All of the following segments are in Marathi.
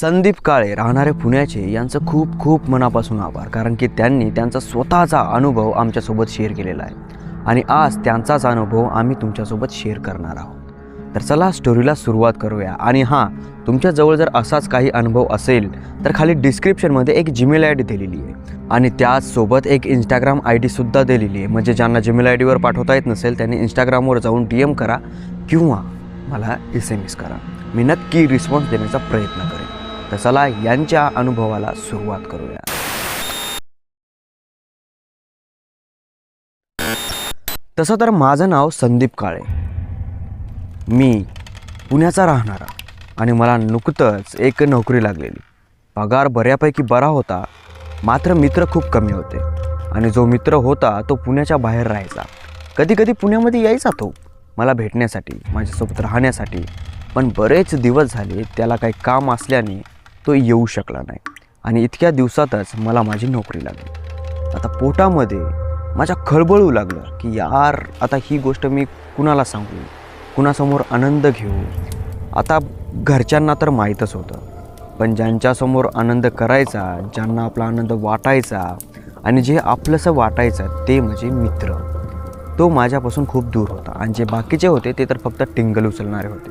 संदीप काळे राहणारे पुण्याचे यांचं खूप खूप मनापासून आभार. कारण की त्यांनी त्यांचा स्वतःचा अनुभव आमच्यासोबत शेअर केलेला आहे. आणि आज त्यांचाच अनुभव आम्ही तुमच्यासोबत शेअर करणार आहोत. तर चला स्टोरीला सुरुवात करूया. आणि हां तुमच्याजवळ जर असाच काही अनुभव असेल तर खाली डिस्क्रिप्शनमध्ये एक जीमेल आय डी दिलेली आहे. आणि त्याचसोबत एक इंस्टाग्राम आय डीसुद्धा दिलेली आहे. म्हणजे ज्यांना जीमेल आय डीवर पाठवता येत नसेल त्यांनी इंस्टाग्रामवर जाऊन डी एम करा किंवा मला एस एम एस करा. मी नक्की रिस्पॉन्स देण्याचा प्रयत्न करेन. तर चला यांच्या अनुभवाला सुरुवात करूया. तसं तर माझं नाव संदीप काळे. मी पुण्याचा राहणारा आणि मला नुकतंच एक नोकरी लागलेली. पगार बऱ्यापैकी बरा होता मात्र मित्र खूप कमी होते आणि जो मित्र होता तो पुण्याच्या बाहेर राहायचा. कधी कधी पुण्यामध्ये यायचा तो मला भेटण्यासाठी माझ्यासोबत राहण्यासाठी. पण बरेच दिवस झाले त्याला काही काम असल्याने तो येऊ शकला नाही. आणि इतक्या दिवसातच मला माझी नोकरी लागली. आता पोटामध्ये माझ्या खळबळू लागलं की यार आता ही गोष्ट मी कुणाला सांगू? कुणासमोर आनंद घेऊ? आता घरच्यांना तर माहीतच होतं. पण ज्यांच्यासमोर आनंद करायचा ज्यांना आपला आनंद वाटायचा आणि जे आपलंसं वाटायचं ते म्हणजे मित्र. तो माझ्यापासून खूप दूर होता आणि जे बाकीचे होते ते तर फक्त टिंगल उचलणारे होते.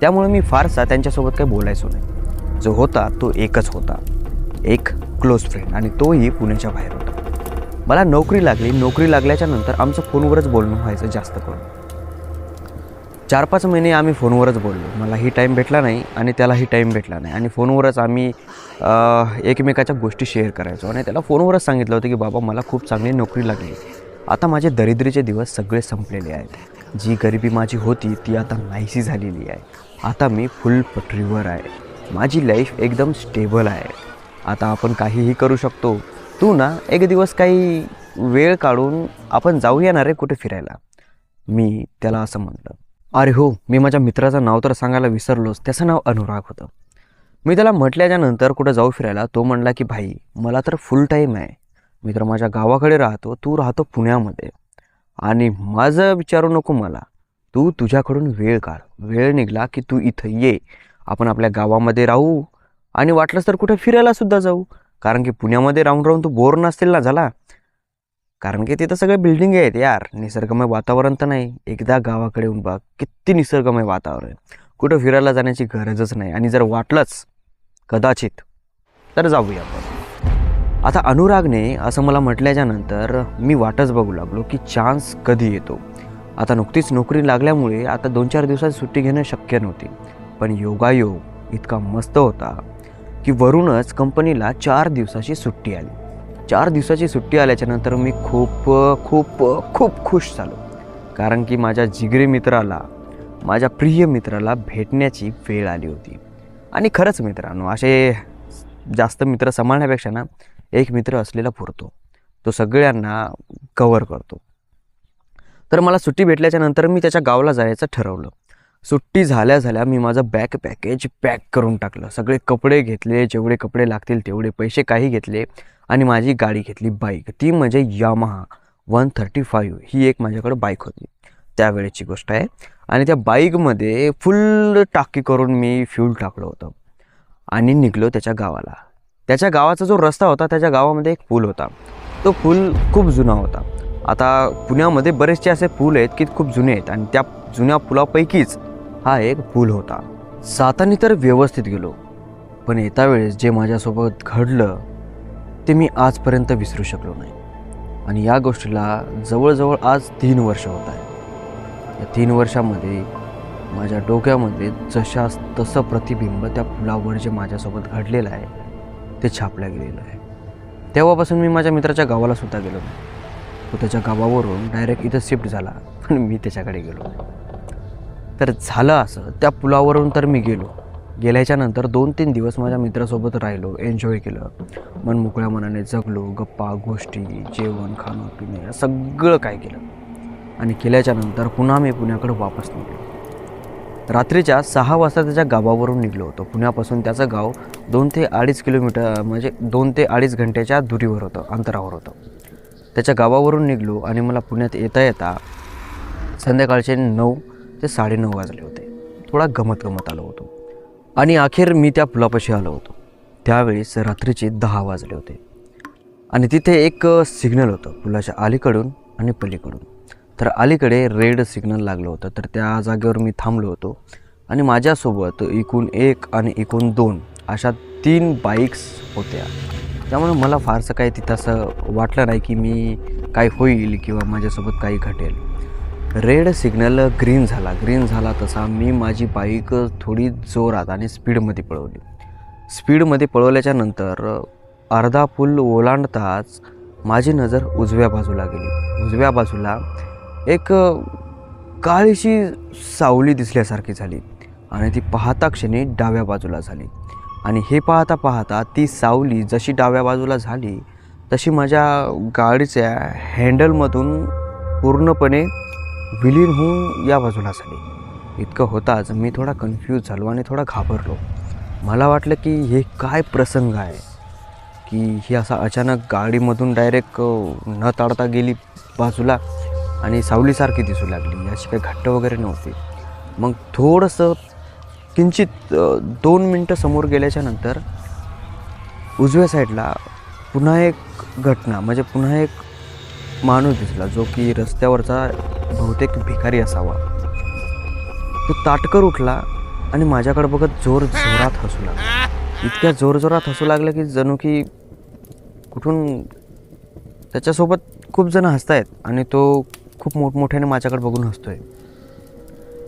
त्यामुळे मी फारसा त्यांच्यासोबत काही बोलायचो नाही. जो होता तो एकच होता. एक क्लोज फ्रेंड आणि तोही पुण्याच्या बाहेर होता. मला नोकरी लागली नोकरी लागल्याच्या नंतर आमचं फोनवरच बोलणं व्हायचं जास्त करून. चार पाच महिने आम्ही फोनवरच बोललो. मलाही टाईम भेटला नाही आणि त्यालाही टाईम भेटला नाही. आणि फोनवरच आम्ही एकमेकाच्या गोष्टी शेअर करायचो. आणि त्याला फोनवरच सांगितलं होतं की बाबा मला खूप चांगली नोकरी लागली. आता माझे दरिद्रीचे दिवस सगळे संपलेले आहेत. जी गरिबी माझी होती ती आता नाहीशी झालेली आहे. आता मी फुल पटरीवर आहे. माझी लाईफ एकदम स्टेबल आहे. आता आपण काहीही करू शकतो. तू ना एक दिवस काही वेळ काढून आपण जाऊया ना रे कुठे फिरायला? मी त्याला असं म्हटलं अरे हो मी माझ्या मित्राचं नाव तर सांगायला विसरलोच. त्याचं नाव अनुराग होतं. मी त्याला म्हटल्याच्या नंतर कुठं जाऊ फिरायला तो म्हणला की भाई मला तर फुल टाईम आहे. मी तर माझ्या गावाकडे राहतो तू राहतो पुण्यामध्ये. आणि माझं विचारू नको मला. तू तुझ्याकडून वेळ काढ. वेळ निघला की तू इथं ये. आपण आपल्या गावामध्ये राहू आणि वाटलंच तर कुठं फिरायलासुद्धा जाऊ. कारण की पुण्यामध्ये राहून राहून तू बोर नसतील ना झाला. कारण की तिथं सगळे बिल्डिंग आहेत यार. निसर्गमय वातावरण तर नाही. एकदा गावाकडे येऊन बघ किती निसर्गमय वातावरण आहे. कुठं फिरायला जाण्याची गरजच नाही. आणि जर वाटलंच कदाचित तर जाऊया आपण. आता अनुरागने असं मला म्हटल्याच्यानंतर मी वाटच बघू लागलो की चान्स कधी येतो. आता नुकतीच नोकरी लागल्यामुळे आता दोन चार दिवसात सुट्टी घेणं शक्य नव्हती. पण योगायोग इतका मस्त होता की वरूनच कंपनीला चार दिवसाची सुट्टी आली. चार दिवसाची सुट्टी आल्याच्यानंतर मी खूप खूप खूप खुश झालो. कारण की माझ्या जिगरी मित्राला माझ्या प्रिय मित्राला भेटण्याची वेळ आली होती. आणि खरंच मित्रांनो असे जास्त मित्र सांभाळण्यापेक्षा ना एक मित्र असलेला पुरतो. तो सगळ्यांना कवर करतो. तर मला सुट्टी भेटल्याच्या नंतर मी त्याच्या गावाला जायचं ठरवलं. सुट्टी झाल्या झाल्या मी माझं बॅक पॅकेज पॅक करून टाकलं. सगळे कपडे घेतले जेवढे कपडे लागतील तेवढे पैसे काही घेतले आणि माझी गाडी घेतली बाईक ती म्हणजे यामहा वन थर्टी फाईव्ह ही एक माझ्याकडं बाईक होती. त्यावेळेची गोष्ट आहे. आणि त्या बाईकमध्ये फुल टाकी करून मी फ्यूल टाकलं होतं. आणि निघलो त्याच्या गावाला. त्याच्या गावाचा जो रस्ता होता त्याच्या गावामध्ये एक पूल होता. तो पूल खूप जुना होता. आता पुण्यामध्ये बरेचसे असे पूल आहेत की खूप जुने आहेत. आणि त्या जुन्या पुलापैकीच हा एक पूल होता. जाताना तर व्यवस्थित गेलो पण येता वेळेस जे माझ्यासोबत घडलं ते मी आजपर्यंत विसरू शकलो नाही. आणि या गोष्टीला जवळजवळ आज तीन वर्ष होत आहे या तीन वर्षामध्ये माझ्या डोक्यामध्ये जशास तसं प्रतिबिंब त्या पुलावर जे माझ्यासोबत घडलेलं आहे ते छापलं गेलेलं आहे. तेव्हापासून मी माझ्या मित्राच्या गावाला सुद्धा गेलो नाही. तो त्याच्या गावावरून डायरेक्ट इथं शिफ्ट झाला पण मी त्याच्याकडे गेलो नाही. तर झालं असं. त्या पुलावरून तर मी गेलो. गेल्याच्यानंतर दोन तीन दिवस माझ्या मित्रासोबत राहिलो. एन्जॉय केलं. मन मोकळ्या मनाने जगलो. गप्पा गोष्टी जेवण खाणं पिणं सगळं काय केलं. आणि केल्याच्यानंतर पुन्हा मी पुण्याकडे वापस निघलो. रात्रीच्या सहा वाजता त्याच्या गावावरून निघलो होतो. पुण्यापासून त्याचं गाव दोन ते अडीच किलोमीटर म्हणजे दोन ते अडीच घंट्याच्या दुरीवर होतं अंतरावर होतं. त्याच्या गावावरून निघलो आणि मला पुण्यात येता येता संध्याकाळचे नऊ ते साडेनऊ वाजले होते. थोडा गमत गमत आलो होतो. आणि अखेर मी त्या पुलापाशी आलो होतो. त्यावेळेस रात्रीचे दहा वाजले होते. आणि तिथे एक सिग्नल होतं पुलाच्या अलीकडून आणि पलीकडून. तर अलीकडे रेड सिग्नल लागलं होतं. तर त्या जागेवर मी थांबलो होतो. आणि माझ्यासोबत एकूण एक आणि एकूण दोन अशा तीन बाईक्स होत्या. त्यामुळे मला फारसं काही तिथं असं वाटलं नाही की मी काय होईल किंवा माझ्यासोबत काही घटेल. रेड सिग्नल ग्रीन झाला. ग्रीन झाला तसा मी माझी बाईक थोडी जोरात आणि स्पीडमध्ये पळवली. स्पीडमध्ये पळवल्याच्या नंतर अर्धा पूल ओलांडताच माझी नजर उजव्या बाजूला गेली. उजव्या बाजूला एक काळीशी सावली दिसल्यासारखी झाली आणि ती पाहता क्षणी डाव्या बाजूला झाली. आणि हे पाहता पाहता ती सावली जशी डाव्या बाजूला झाली तशी माझ्या गाडीच्या हँडलमधून पूर्णपणे विलीन होऊन या बाजूला झाली इतकं होताच मी थोडा कन्फ्यूज झालो आणि थोडा घाबरलो. मला वाटलं की हे काय प्रसंग आहे? की ही असा अचानक गाडीमधून डायरेक्ट न ताडता गेली बाजूला आणि सावलीसारखी दिसू लागली. अशी काही घट्ट वगैरे नव्हती. मग थोडंसं किंचित दोन मिनटं समोर गेल्याच्यानंतर उजव्या साईडला पुन्हा एक घटना म्हणजे पुन्हा एक माणूस दिसला जो की रस्त्यावरचा बहुतेक भिकारी असावा. तो ताटकर उठला आणि माझ्याकडे बघत जोर जोरात हसू लागला. इतक्या जोर जोरात हसू लागलं की जणू की कुठून त्याच्यासोबत खूप जण हसतायत आणि तो खूप मोठमोठ्याने माझ्याकडे बघून हसतोय.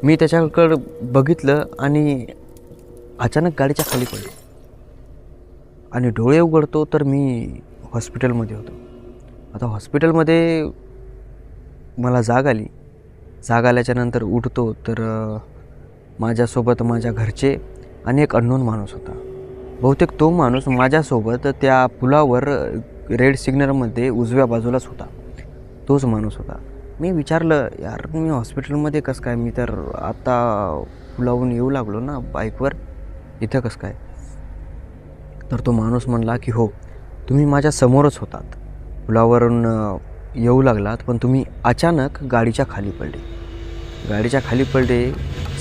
मी त्याच्याकडं बघितलं आणि अचानक गाडीच्या खाली पडलो. आणि डोळे उघडतो तर मी हॉस्पिटलमध्ये होतो. आता हॉस्पिटलमध्ये मला जाग आली. जाग आल्याच्यानंतर उठतो तर माझ्यासोबत माझ्या घरचे आणि एक अननोन माणूस होता. बहुतेक तो माणूस माझ्यासोबत त्या पुलावर रेड सिग्नलमध्ये उजव्या बाजूलाच होता. तोच माणूस होता. मी विचारलं यार मी हॉस्पिटलमध्ये कसं काय? मी तर आत्ता पुलावून येऊ लागलो ना बाईकवर. इथं कसं काय? तर तो माणूस म्हणला की हो तुम्ही माझ्या समोरच होतात. पुलावरून येऊ लागलात पण तुम्ही अचानक गाडीच्या खाली पडले. गाडीच्या खाली पडले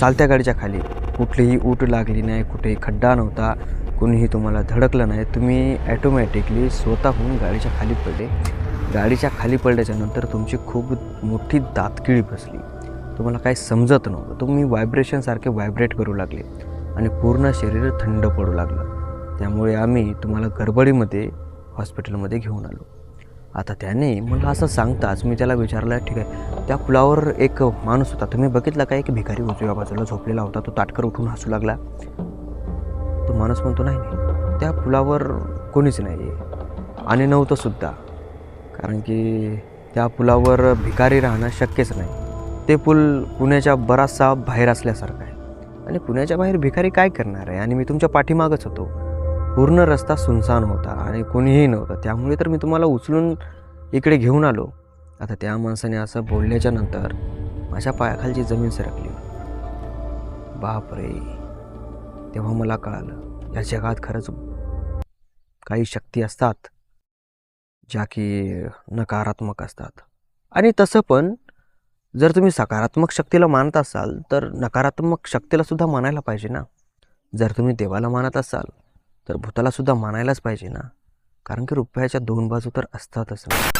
चालत्या गाडीच्या खाली. कुठलीही ऊट लागली नाही कुठेही खड्डा नव्हता कोणीही तुम्हाला धडकलं नाही. तुम्ही ॲटोमॅटिकली स्वतःहून गाडीच्या खाली पडले. गाडीच्या खाली पडल्याच्यानंतर तुमची खूप मोठी दातकिळी बसली. तुम्हाला काही समजत नव्हतं. तुम्ही व्हायब्रेशनसारखे व्हायब्रेट करू लागले आणि पूर्ण शरीर थंड पडू लागलं. त्यामुळे आम्ही तुम्हाला गडबडीमध्ये हॉस्पिटलमध्ये घेऊन आलो. आता त्याने मला असं सांगताच मी त्याला विचारलं ठीक आहे त्या पुलावर एक माणूस होता. तुम्ही बघितला का? एक भिकारी उजव्या बाजूला झोपलेला होता. तो ताटकर उठून हसू लागला. तो माणूस म्हणतो नाही नाही. त्या पुलावर कोणीच नाही आहे आणि नव्हतं सुद्धा. कारण की त्या पुलावर भिकारी राहणं शक्यच नाही. ते पूल पुण्याच्या बराचसा बाहेर असल्यासारखं आहे. आणि पुण्याच्या बाहेर भिकारी काय करणार आहे? आणि मी तुमच्या पाठीमागच होतो. पूर्ण रस्ता सुनसान होता आणि कोणीही नव्हतं. त्यामुळे तर मी तुम्हाला उचलून इकडे घेऊन आलो. आता त्या माणसाने असं बोलल्याच्या नंतर माझ्या पायाखालची जमीन सरकली. बापरे! तेव्हा मला कळालं या जगात खरंच काही शक्ती असतात ज्या की नकारात्मक असतात. आणि तसं पण जर तुम्ही सकारात्मक शक्तीला मानत असाल तर नकारात्मक शक्तीला सुद्धा मानायला पाहिजे ना? जर तुम्ही देवाला मानत असाल तर भूताला सुद्धा मानायलाच पाहिजे ना? कारण की रुपयाच्या दोन बाजू तर असतातच ना.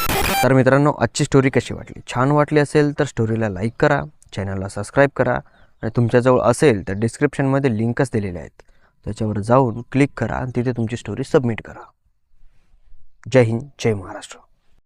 तर मित्रांनो आजची स्टोरी कशी वाटली? छान वाटली असेल तर स्टोरीला लाईक करा चॅनलला सबस्क्राईब करा आणि तुमच्याजवळ असेल तर डिस्क्रिप्शनमध्ये लिंकच दिलेले आहेत. त्याच्यावर जाऊन क्लिक करा आणि तिथे तुमची स्टोरी सबमिट करा. जय हिंद जय महाराष्ट्र.